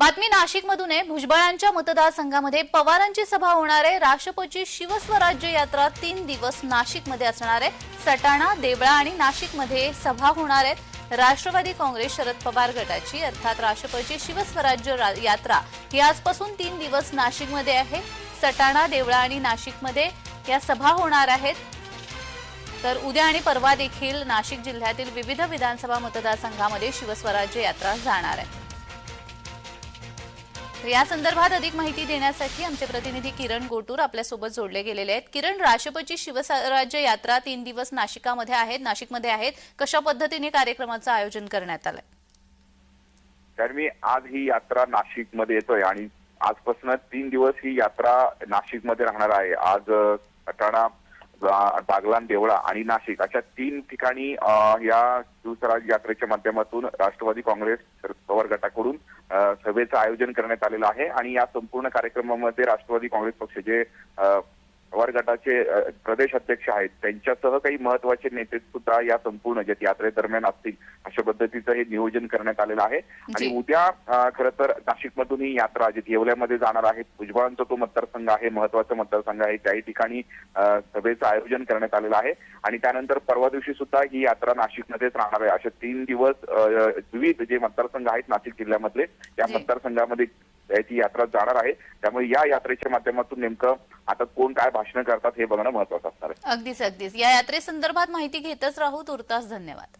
बातमी नाशिकमधून आहे. भुजबळांच्या मतदारसंघामध्ये पवारांची सभा होणार आहे. राष्ट्रपती शिवस्वराज्य यात्रा तीन दिवस नाशिकमध्ये असणार आहे. सटाणा देवळा आणि नाशिकमध्ये सभा होणार आहेत. राष्ट्रवादी काँग्रेस शरद पवार गटाची अर्थात राष्ट्रपती शिवस्वराज्य रा- यात्रा ही आजपासून तीन दिवस नाशिकमध्ये आहे. सटाणा देवळा आणि नाशिकमध्ये या सभा होणार आहेत. तर उद्या आणि परवा देखील नाशिक जिल्ह्यातील विविध विधानसभा मतदारसंघामध्ये शिवस्वराज्य यात्रा जाणार आहे. या संदर्भात अधिक माहिती देण्यासाठी आमचे प्रतिनिधी किरण गोटूर आपल्यासोबत जोडले गेलेले आहेत. किरण राष्ट्रपती शिवस्वराज्य यात्रा तीन दिवस नाशिकामध्ये आहेत. नाशिकमध्ये आहेत. कशा पद्धतीने कार्यक्रमाचं आयोजन करण्यात आलंय? तर मी आज ही यात्रा नाशिकमध्ये येतोय आणि आजपासून तीन दिवस ही यात्रा नाशिकमध्ये राहणार आहे. आज अठाणा बागलान देवळा आणि नाशिक अशा तीन ठिकाणी या शिवस्वराज यात्रेच्या माध्यमातून राष्ट्रवादी काँग्रेस शरद पवार गटाकडून सभेचं आयोजन करण्यात आलेलं आहे आणि या संपूर्ण कार्यक्रमामध्ये राष्ट्रवादी काँग्रेस पक्षाचे अ, पवार गटाचे प्रदेश अध्यक्ष आहेत. त्यांच्यासह काही महत्त्वाचे नेते सुद्धा या संपूर्ण ज्या यात्रेदरम्यान असतील अशा पद्धतीचं हे नियोजन करण्यात आलेलं आहे. आणि जी. उद्या खरं तर नाशिकमधून ही यात्रा जी येवल्यामध्ये जाणार आहे. भुजबळांचा तो मतदारसंघ आहे महत्त्वाचा मतदारसंघ आहे. त्याही ठिकाणी सभेचं आयोजन करण्यात आलेलं आहे. आणि त्यानंतर परवा दिवशी सुद्धा ही यात्रा नाशिकमध्येच राहणार आहे. असे तीन दिवस विविध जे मतदारसंघ आहेत नाशिक जिल्ह्यामधले त्या जी. मतदारसंघामध्ये ती यात्रा जाणार आहे. त्यामुळे या यात्रेच्या माध्यमातून नेमकं आता कोण काय भाषणं करतात हे बघणं महत्वाचं असणार आहे. अगदीच अगदीच. या यात्रेसंदर्भात माहिती घेतच राहू. तुर्तास धन्यवाद.